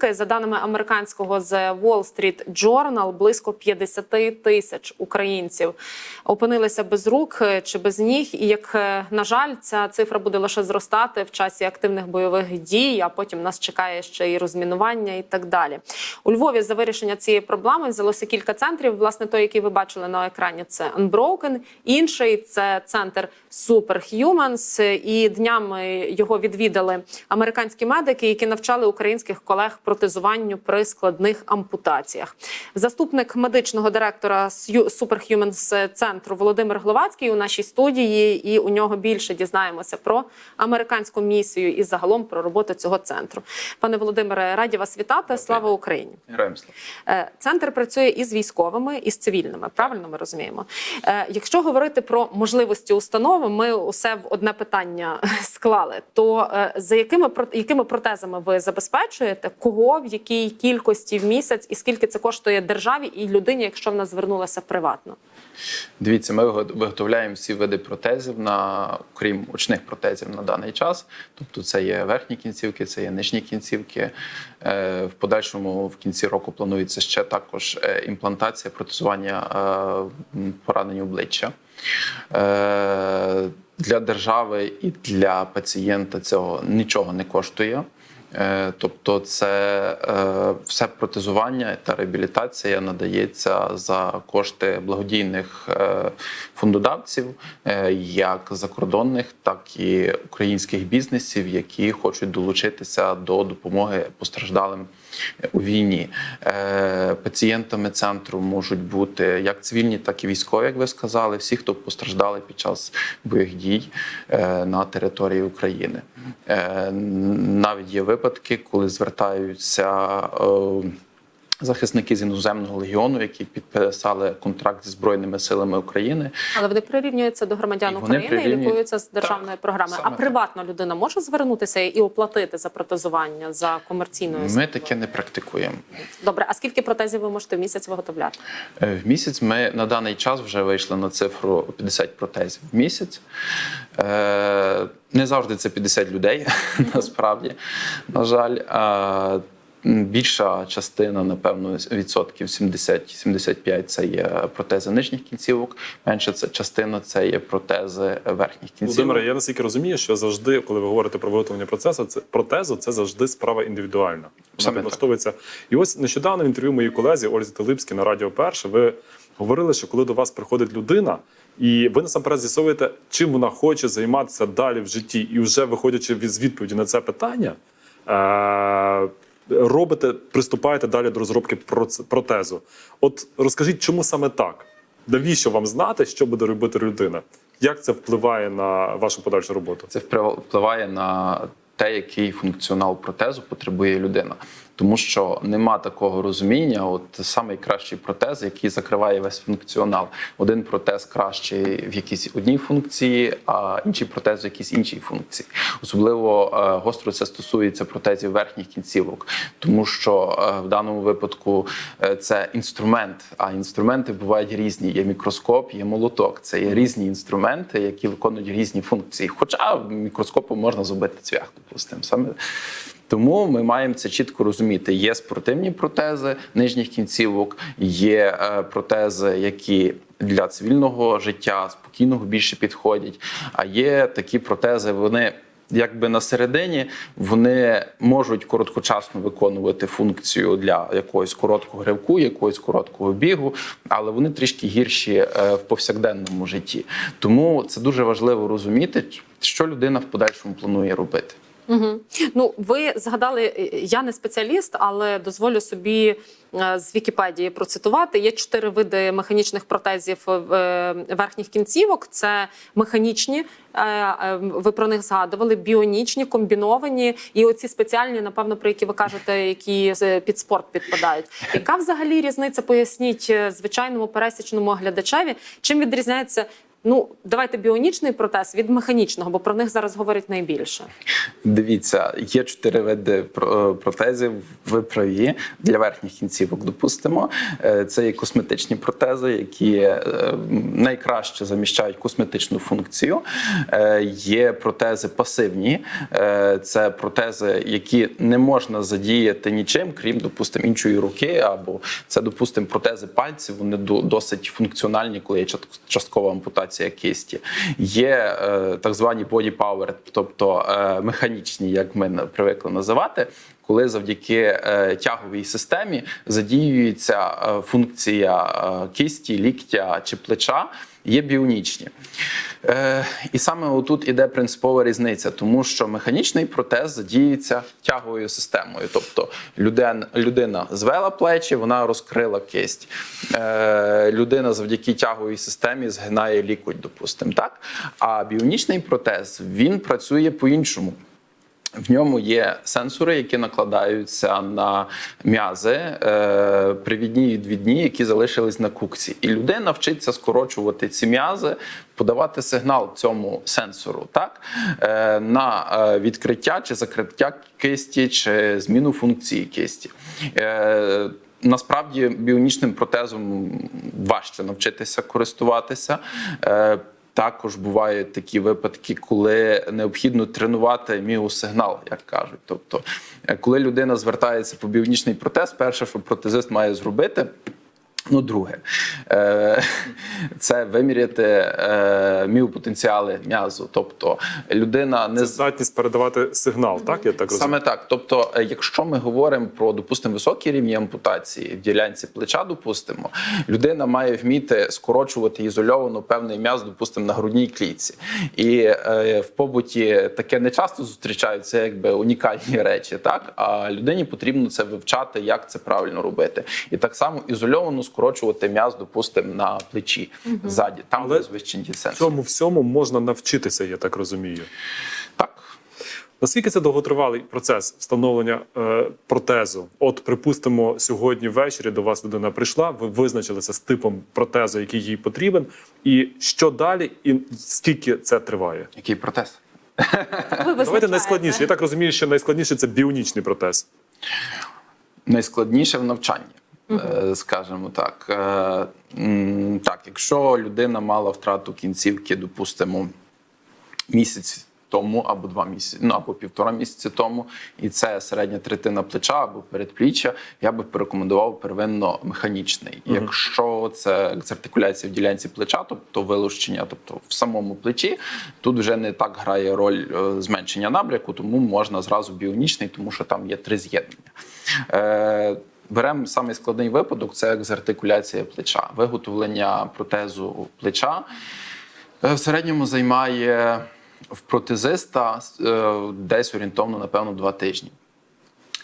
кінцівки. За даними американського The Wall Street Journal, близько 50 тисяч українців опинилися без рук е, чи без ніг. І як е, на жаль, ця цифра буде лише зростати в часі активних бойових дій. А потім нас чекає ще і розмінування, і так далі. У Львові за вирішення цієї проблеми взялося кілька центрів. Власне, той, який ви бачили на екрані, це Unbroken. Інший це центр Superhumans. І днями його відвідали американські медики, які навчали українських колег протезуванню при складних ампутаціях. Заступник медичного директора Superhumans центру Володимир Гловацький у нашій студії, і у нього більше дізнаємося про американську місію і загалом про роботу цього центру. Пане Володимире, раді вас вітати. Слава Україні! Героям слава. Е, Центр працює і з військовими, і з цивільними. Правильно ми розуміємо. Е, Якщо говорити про можливості установи, ми усе в одне питання склали. То е, за якими якими протезами ви забезпечуєте, кого в якій кількості в місяць, і скільки це коштує державі і людині, якщо вона звернулася приватно? Дивіться, ми виготовляємо всі види протезів на крім очних протезів на даний час. Тобто, це є верхні кінцівки, це є нижні кінцівки. Е, В подальшому в кінці року планується ще також е, імплантація, протезування е, поранень обличчя. Для держави і для пацієнта цього нічого не коштує. Е, Тобто, це е, все протезування та реабілітація надається за кошти благодійних е, фондодавців, як закордонних, так і українських бізнесів, які хочуть долучитися до допомоги постраждалим у війні. Е, Пацієнтами центру можуть бути як цивільні, так і військові, як ви сказали, всі, хто постраждали під час бойових дій е, на території України. Е, Навіть є випадки, коли звертаються. Захисники з іноземного легіону, які підписали контракт зі збройними силами України, Але вони прирівнюються до громадян І України і лікуються з державної Так, програми. А так. приватна людина може звернутися і оплатити за протезування за комерційною ми таке не практикуємо. Добре, а скільки протезів ви можете в місяць виготовляти? Е, В місяць ми на даний час вже вийшли на цифру 50 протезів в місяць. Е, Не завжди це 50 людей, насправді, на жаль. Е, Більша частина, напевно, відсотків 70-75 це є протези нижніх кінцівок. Менша це частина це є протези верхніх кінцівок. Володимире, я наскільки розумію, що завжди, коли ви говорите про виготовлення процесу, це протезу, це завжди справа індивідуальна. Вона підлаштовується. І ось нещодавно в інтерв'ю моїй колезі Ользі Телипській на Радіо Перше ви говорили, що коли до вас приходить людина, і ви насамперед з'ясовуєте, чим вона хоче займатися далі в житті, і вже виходячи від з відповіді на це питання. Робите, приступаєте далі до розробки протезу. От розкажіть, чому саме так? Навіщо вам знати, що буде робити людина? Як це впливає на вашу подальшу роботу? Це впливає на те, який функціонал протезу потребує людина. Тому що нема такого розуміння, от самий кращий протез, який закриває весь функціонал. Один протез кращий в якійсь одній функції, а інший протез в якійсь іншій функції. Особливо е, гостро це стосується протезів верхніх кінцівок, тому що е, в даному випадку е, це інструмент, а інструменти бувають різні. Є мікроскоп, є молоток. Це є різні інструменти, які виконують різні функції. Хоча мікроскопом можна зробити цвях, допустимо. Саме тому ми маємо це чітко розуміти. Є спортивні протези нижніх кінцівок, є е, протези, які для цивільного життя спокійного більше підходять. А є такі протези, вони. Якби на середині вони можуть короткочасно виконувати функцію для якогось короткого гривку, якогось короткого бігу, але вони трішки гірші е, в повсякденному житті. Тому це дуже важливо розуміти, що людина в подальшому планує робити. Угу. Ну, ви згадали, е, я не спеціаліст, але дозволю собі е, з Вікіпедії процитувати. Є чотири види механічних протезів е, верхніх кінцівок: це механічні, ви про них згадували, біонічні, комбіновані, і оці спеціальні, напевно, про які ви кажете, які під спорт підпадають. Яка взагалі різниця? Поясніть звичайному пересічному глядачеві, чим відрізняється Ну, давайте біонічний протез від механічного, бо про них зараз говорять найбільше. Дивіться, є чотири види е, протезів. Ви праві для верхніх кінцівок. Допустимо, Е, це є косметичні протези, які е, найкраще заміщають косметичну функцію. Є протези пасивні, це протези, які не можна задіяти нічим, крім допустимо іншої руки, або це допустимо протези пальців. Вони досить функціональні, коли є часткова ампутація кисті. Є е, так звані body power, тобто е, механічні, як ми привикли називати. Коли завдяки е, тяговій системі задіюється е, функція е, кисті, ліктя чи плеча, є біонічні. Е, і саме отут іде принципова різниця, тому що механічний протез задіюється тяговою системою. Тобто людина, людина звела плечі, вона розкрила кисть. Е, людина завдяки тяговій системі згинає лікоть, допустимо, так? А біонічний протез він працює по-іншому. В ньому є сенсори, які накладаються на м'язи, е, привідні і відвідні, які залишились на кукці. І людина вчиться скорочувати ці м'язи, подавати сигнал цьому сенсору, так е, на е, відкриття чи закриття кисті, чи зміну функції кисті. Насправді біонічним протезом важче навчитися користуватися. Також бувають такі випадки, коли необхідно тренувати міосигнал, як кажуть. Тобто, е, коли людина звертається по біонічний протез, перше, що протезист має зробити. Ну, друге, е, це виміряти е, міопотенціали м'язу. Тобто людина не Це здатність передавати сигнал, так? Я так розумію. Саме так. Тобто, е, якщо ми говоримо про, допустимо, високі рівні ампутації в ділянці плеча, допустимо, людина має вміти скорочувати ізольовано певний м'яз, допустимо, на грудній клітці. І в побуті таке не часто зустрічаються, якби унікальні речі, так а людині потрібно це вивчати, як це правильно робити. І так само ізольовано скорочувати м'яз, допустимо, на плечі ззаді, там Але звичайні сенсори. Цьому всьому можна навчитися, я так розумію. Так. Наскільки це довготривалий процес встановлення е, протезу? От, припустимо, сьогодні ввечері до вас людина прийшла, ви визначилися з типом протезу, який їй потрібен, і що далі, і скільки це триває? Який протез? Ви Давайте найскладніше. Я так розумію, що найскладніше це біонічний протез. найскладніше в навчанні, скажімо так. Е, Так, якщо людина мала втрату кінцівки, допустимо, місяць. Тому або два місяці, ну або півтора місяці тому, і це середня третина плеча або передпліччя, я би порекомендував первинно механічний. Якщо це артикуляція в ділянці плеча, тобто вилущення, тобто в самому плечі, тут вже не так грає роль е, зменшення набряку, тому можна зразу біонічний, тому що там є три з'єднання. Е, Беремо самий складний випадок це екзартикуляція плеча. Виготовлення протезу плеча е, в середньому займає в протезиста е, десь орієнтовно, напевно, два тижні.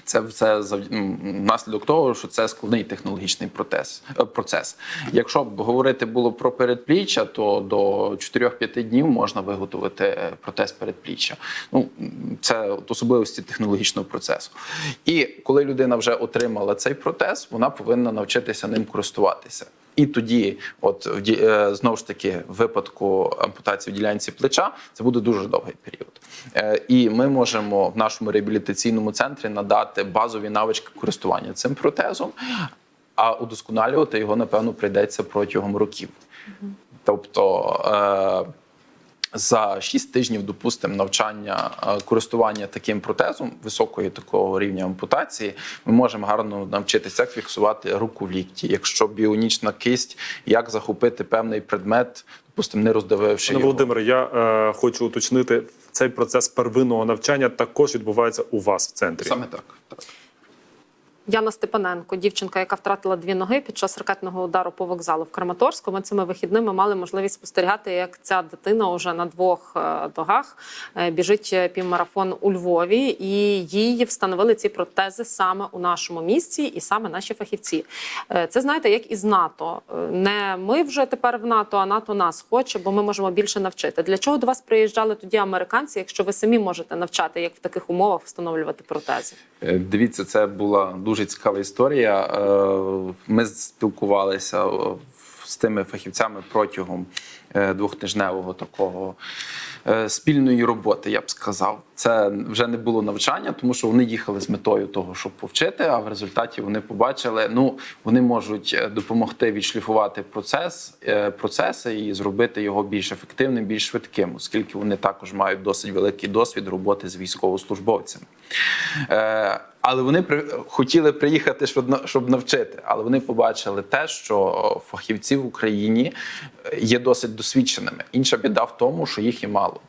Це все зав... внаслідок того, що це складний технологічний протез, е, процес. Якщо б говорити було про передпліччя, то до 4-5 днів можна виготовити е, протез передпліччя. Ну, це особливості технологічного процесу. І коли людина вже отримала цей протез, вона повинна навчитися ним користуватися. І тоді, от е, знову ж таки, в випадку ампутації в ділянці плеча, це буде дуже довгий період. Е, І ми можемо в нашому реабілітаційному центрі надати базові навички користування цим протезом, а удосконалювати його, напевно, прийдеться протягом років. Тобто. е, За 6 тижнів, допустимо, навчання е, користування таким протезом високої такого рівня ампутації, ми можемо гарно навчитися, як фіксувати руку в лікті, якщо біонічна кисть, як захопити певний предмет, допустимо, не роздавивши Пане його. Володимире, я е, хочу уточнити, цей процес первинного навчання також відбувається у вас в центрі. Саме так. так. Яна Степаненко, дівчинка, яка втратила дві ноги під час ракетного удару по вокзалу в Краматорську. Ми цими вихідними мали можливість спостерігати, як ця дитина уже на двох е, ногах е, біжить е, півмарафон у Львові, і їй встановили ці протези саме у нашому місці, і саме наші фахівці. Це знаєте, як із НАТО. Не ми вже тепер в НАТО, а НАТО нас хоче, бо ми можемо більше навчити. Для чого до вас приїжджали тоді американці, якщо ви самі можете навчати, як в таких умовах встановлювати протези? Дивіться, це була дуже цікава історія. Е, Ми спілкувалися е, з тими фахівцями протягом е, двохтижневого такого спільної роботи, я б сказав. Це вже не було навчання, тому що вони їхали з метою того, щоб повчити. А в результаті вони побачили, ну вони можуть допомогти відшліфувати процес, процеси і зробити його більш ефективним, більш швидким, оскільки вони також мають досить великий досвід роботи з військовослужбовцями. Е, але вони хотіли приїхати, щоб навчити. Але вони побачили те, що фахівці в Україні е, є досить досвідченими. Інша біда в тому, що їх є мало.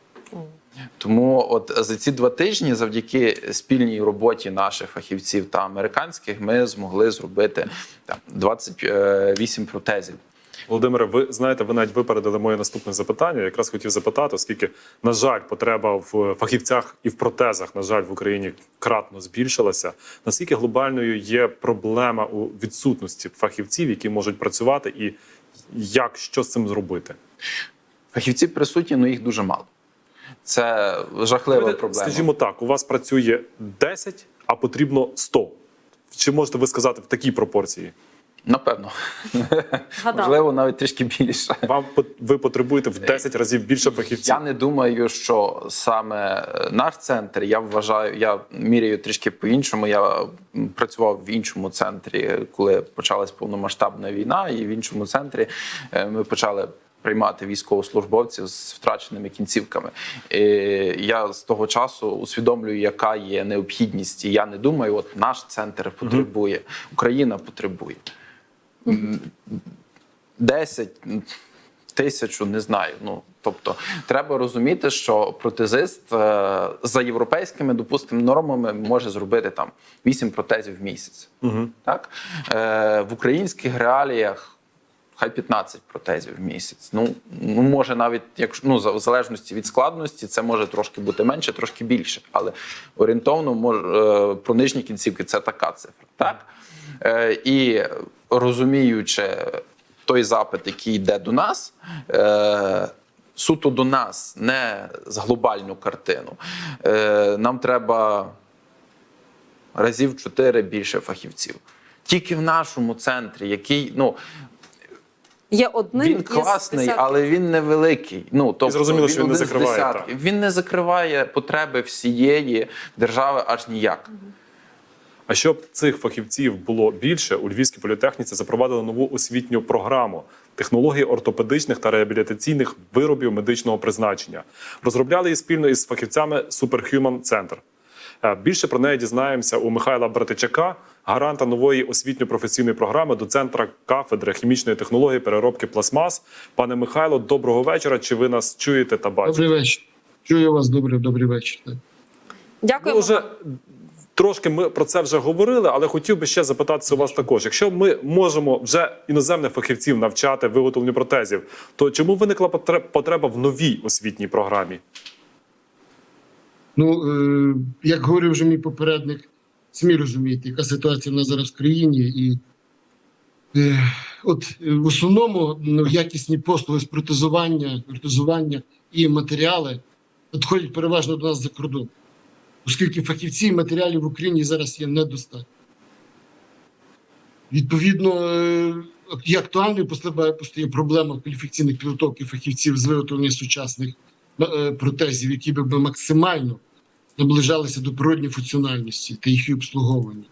Тому, от за ці два тижні, завдяки спільній роботі наших фахівців та американських, ми змогли зробити там 28 протезів. Володимире, ви знаєте, ви навіть випередили моє наступне запитання. Я Якраз хотів запитати, оскільки, на жаль, потреба в фахівцях і в протезах, на жаль, в Україні кратно збільшилася. Наскільки глобальною є проблема у відсутності фахівців, які можуть працювати, і як що з цим зробити? Фахівці присутні, але їх дуже мало. Це жахлива Давайте, проблема. Скажімо так, у вас працює 10, а потрібно 100. Чи можете ви сказати в такій пропорції? Напевно, Гадала. можливо, навіть трішки більше. Вам пот- ви потребуєте в 10 разів більше фахівців? Я не думаю, що саме е, наш центр, я вважаю, я міряю трішки по-іншому. Я працював в іншому центрі, коли почалась повномасштабна війна, і в іншому центрі е, ми почали. Приймати військовослужбовців з втраченими кінцівками. І я з того часу усвідомлюю, яка є необхідність. І я не думаю, от наш центр потребує, Україна потребує. М, 10, тисячу, не знаю. Ну тобто, треба розуміти, що протезист е, за європейськими, допустимо, нормами може зробити там 8 протезів в місяць. Угу. Так е, в українських реаліях. Хай 15 протезів в місяць. Ну, ну може навіть, якщо ну в залежності від складності, це може трошки бути менше, трошки більше. Але орієнтовно може про нижні кінцівки це така цифра. Так е, і розуміючи той запит, який йде до нас. Е, Суто до нас, не з глобальну картину. Е, нам треба разів чотири більше фахівців. Тільки в нашому центрі, який ну Є одним він класний, десятків. але він невеликий. Ну тобто зрозуміло, що він не закриває, десятків. так. Він не закриває потреби всієї держави аж ніяк. А щоб цих фахівців було більше, у Львівській політехніці запровадили нову освітню програму технології ортопедичних та реабілітаційних виробів медичного призначення. Розробляли її спільно із фахівцями Superhuman Center. Е, Більше про неї дізнаємося у Михайла Братичака, гаранта нової освітньо-професійної програми, доцентра кафедри хімічної технології переробки пластмас. Пане Михайло, доброго вечора. Чи ви нас чуєте та бачите? Добрий вечір. Чую вас добрий, добрий вечір. Дякуємо. Ми вже трошки ми про це вже говорили, але хотів би ще запитатися у вас також. Якщо ми можемо вже іноземних фахівців навчати виготовленню протезів, то чому виникла потреба в новій освітній програмі? Ну, е, як говорив вже мій попередник, самі розумієте, яка ситуація в нас зараз в країні. І е, от е, в основному ну, якісні послуги з протезування, протезування і матеріали надходять переважно до нас за кордон, оскільки фахівців і матеріалів в Україні зараз є недостатньо. Відповідно, е, і актуальною постає, проблема кваліфікаційних підготовки фахівців з виготовлення сучасних е, протезів, які би максимально наближалися до природньої функціональності та їх обслуговування.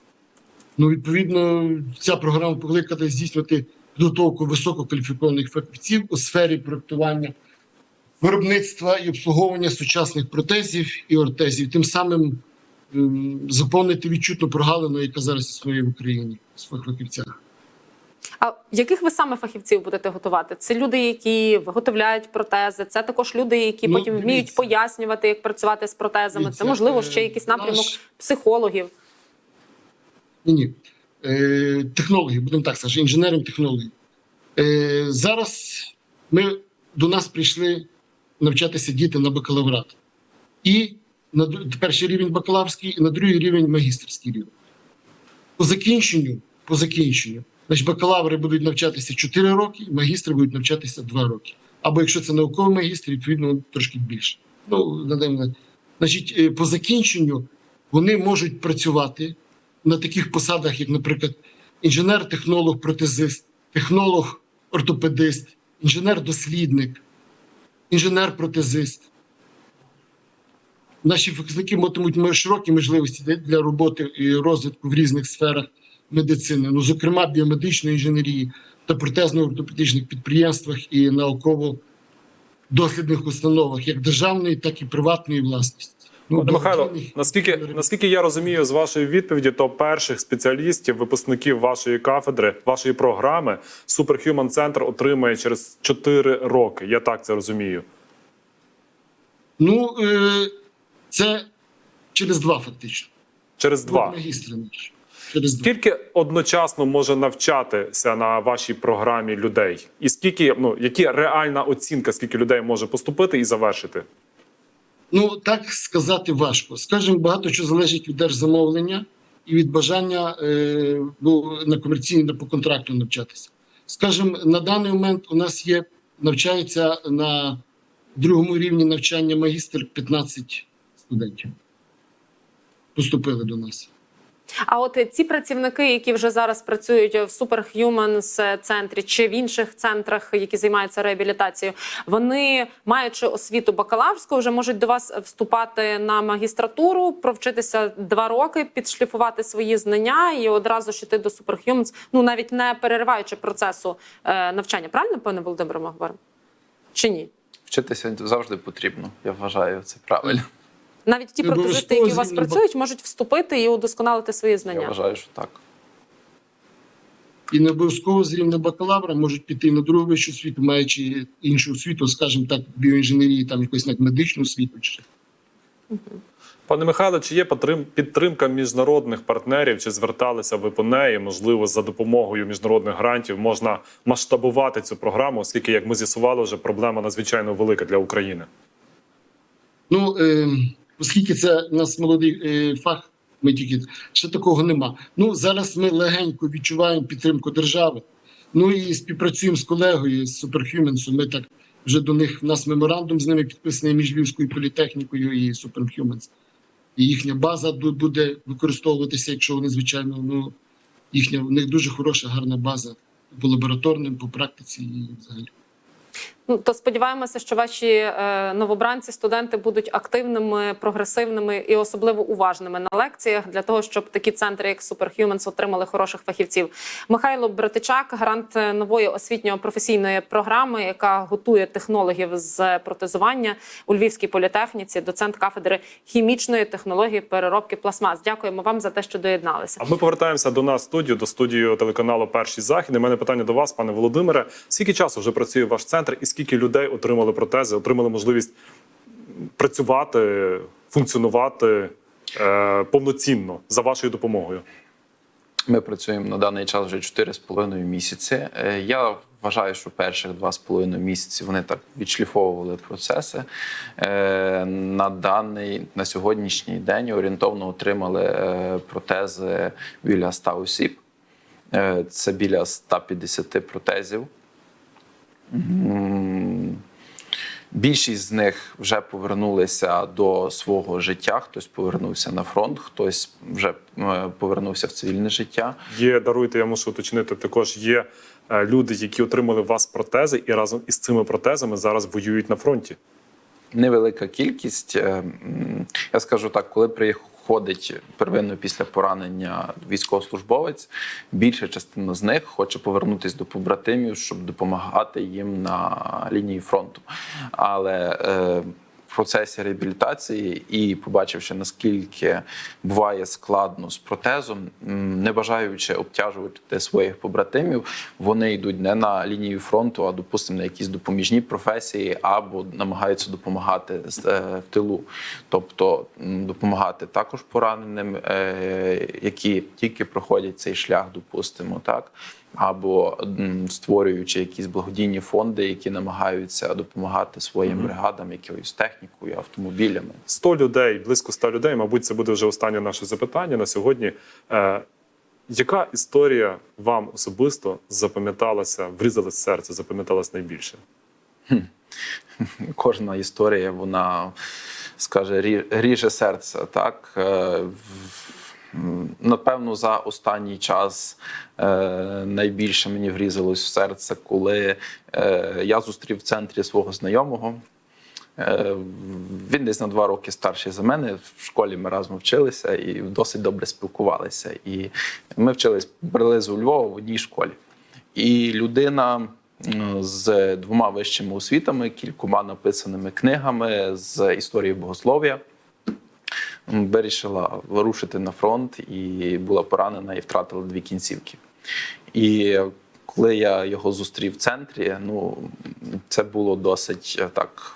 Ну, відповідно, ця програма покликана здійснювати підготовку висококваліфікованих фахівців у сфері проектування, виробництва і обслуговування сучасних протезів і ортезів, тим самим ем, заповнити відчутну прогалину, яка зараз існує в Україні в фахівцях. А яких ви саме фахівців будете готувати? Це люди, які виготовляють протези, це також люди, які Ну, потім вміють пояснювати, як працювати з протезами. Це можливо е, ще якийсь напрямок наш- психологів. Ні, ні. Е, технології, будемо так сказати, інженерів технологій. Е, зараз ми, до нас прийшли навчатися діти на бакалаврат. І на перший рівень бакалаврський, і на другий рівень магістерський рівень. По закінченню, по закінченню, значить, бакалаври будуть навчатися 4 роки, магістри будуть навчатися 2 роки. Або якщо це науковий магістр, відповідно трошки більше. Ну. Значить, е, по закінченню вони можуть працювати на таких посадах, як, наприклад, інженер-технолог, протезист, технолог інженер-ортопедист, інженер-дослідник, інженер-протезист. Наші випускники матимуть широкі можливості для роботи і розвитку в різних сферах медицини, ну, зокрема біомедичної інженерії та протезно-ортопедичних підприємствах і науково-дослідних установах, як державної, так і приватної власності. Ну, Пане Михайло, наскільки, наскільки я розумію з вашої відповіді, то перших спеціалістів, випускників вашої кафедри, вашої програми Superhuman Center отримає через 4 роки. Я так це розумію. Ну, е, це через два фактично. Через два. Магістри наші. Скільки одночасно може навчатися на вашій програмі людей? І скільки, ну, які реальна оцінка, скільки людей може поступити і завершити? Ну, так сказати важко. Скажімо, багато що залежить від держзамовлення і від бажання е, ну, на комерційні по контракту навчатися. Скажімо, на даний момент у нас є навчається на другому рівні навчання магістр 15 студентів. Поступили до нас. А от ці працівники, які вже зараз працюють в Superhumans центрі чи в інших центрах, які займаються реабілітацією, вони, маючи освіту бакалаврську, вже можуть до вас вступати на магістратуру, провчитися два роки, підшліфувати свої знання і одразу ж йти до Superhumans, ну навіть не перериваючи процесу е, навчання. Правильно, пане Володимире, ми говоримо? Чи ні? Вчитися завжди потрібно. Я вважаю це правильно. Навіть ті Не протезисти, які у вас працюють, можуть вступити і удосконалити свої Я знання. вважаю, що так. І не обов'язково з рівня бакалавра можуть піти на другу вищу освіту, маючи іншу освіту, скажімо так, біоінженерії, там якусь навіть медичну освіту. Чи Пане Михайло, чи є підтримка міжнародних партнерів? Чи зверталися ви по неї? Можливо, за допомогою міжнародних грантів можна масштабувати цю програму, оскільки, як ми з'ясували, вже проблема надзвичайно велика для України. Ну, е, оскільки це у нас молодий е, фах, ми тільки ще такого нема. Ну, зараз ми легенько відчуваємо підтримку держави. Ну і співпрацюємо з колегою з Superhumans. Ми так вже до них у нас меморандум з ними підписаний між Львівською політехнікою і Superhumans. І їхня база буде використовуватися, якщо вони, звичайно, ну їхня у них дуже хороша, гарна база по лабораторним, по практиці і взагалі. Ну то сподіваємося, що ваші е, новобранці, студенти будуть активними, прогресивними і особливо уважними на лекціях для того, щоб такі центри, як Superhumans, отримали хороших фахівців. Михайло Братичак, гарант нової освітньо-професійної програми, яка готує технологів з протезування у Львівській політехніці, доцент кафедри хімічної технології переробки пластмас. Дякуємо вам за те, що доєдналися. А ми повертаємося до нас студію, до студії телеканалу Перший захід. У мене питання до вас, пане Володимире. Скільки часу вже працює ваш центр, і скільки людей отримали протези, отримали можливість працювати, функціонувати е, повноцінно за вашою допомогою? Ми працюємо на даний час вже 4,5 місяці. Е, Я вважаю, що перших 2,5 місяці вони так відшліфовували процеси. Е, На даний на сьогоднішній день орієнтовно отримали е, протези біля 100 осіб. Це біля 150 протезів. Більшість з них вже повернулися до свого життя. Хтось повернувся на фронт, хтось вже е, повернувся в цивільне життя. Є, даруйте, я мушу уточнити. Також є е, люди, які отримали у вас протези, і разом із цими протезами зараз воюють на фронті. Невелика кількість. Е, Я скажу так, коли приходить первинно після поранення військовослужбовець, більша частина з них хоче повернутися до побратимів, щоб допомагати їм на лінії фронту. Але е, процесі реабілітації і побачивши наскільки буває складно з протезом, не бажаючи обтяжувати своїх побратимів, вони йдуть не на лінію фронту, а допустимо на якісь допоміжні професії, або намагаються допомагати е, в тилу, тобто допомагати також пораненим, е, які тільки проходять цей шлях, допустимо, так. Або створюючи якісь благодійні фонди, які намагаються допомагати своїм бригадам якоюсь технікою, автомобілями. 100 людей, близько 100 людей. Мабуть, це буде вже останнє наше запитання на сьогодні. Е, яка історія вам особисто запам'яталася, врізалась в серце, запам'яталась найбільше? кожна історія, вона скаже, ріже серце. Так? Напевно, за останній час е, найбільше мені врізалось в серце, коли е, я зустрів в центрі свого знайомого. Е, Він десь на два роки старший за мене. В школі ми разом вчилися і досить добре спілкувалися. І ми вчились приблизно у Львова в одній школі. І людина з двома вищими освітами, кількома написаними книгами з історії богослов'я вирішила вирушити на фронт і була поранена і втратила дві кінцівки. І коли я його зустрів в центрі, ну це було досить е, так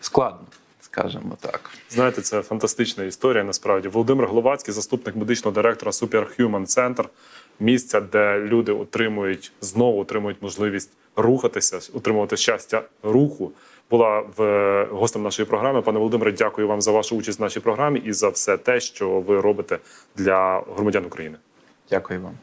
складно, скажімо так. Знаєте, це фантастична історія. Насправді Володимир Гловацький, заступник медичного директора Superhuman Center, місця, де люди отримують знову отримують можливість рухатися, отримувати щастя руху була в е, гостем нашої програми. Пане Володимире, дякую вам за вашу участь в нашій програмі і за все те, що ви робите для громадян України. Дякую вам.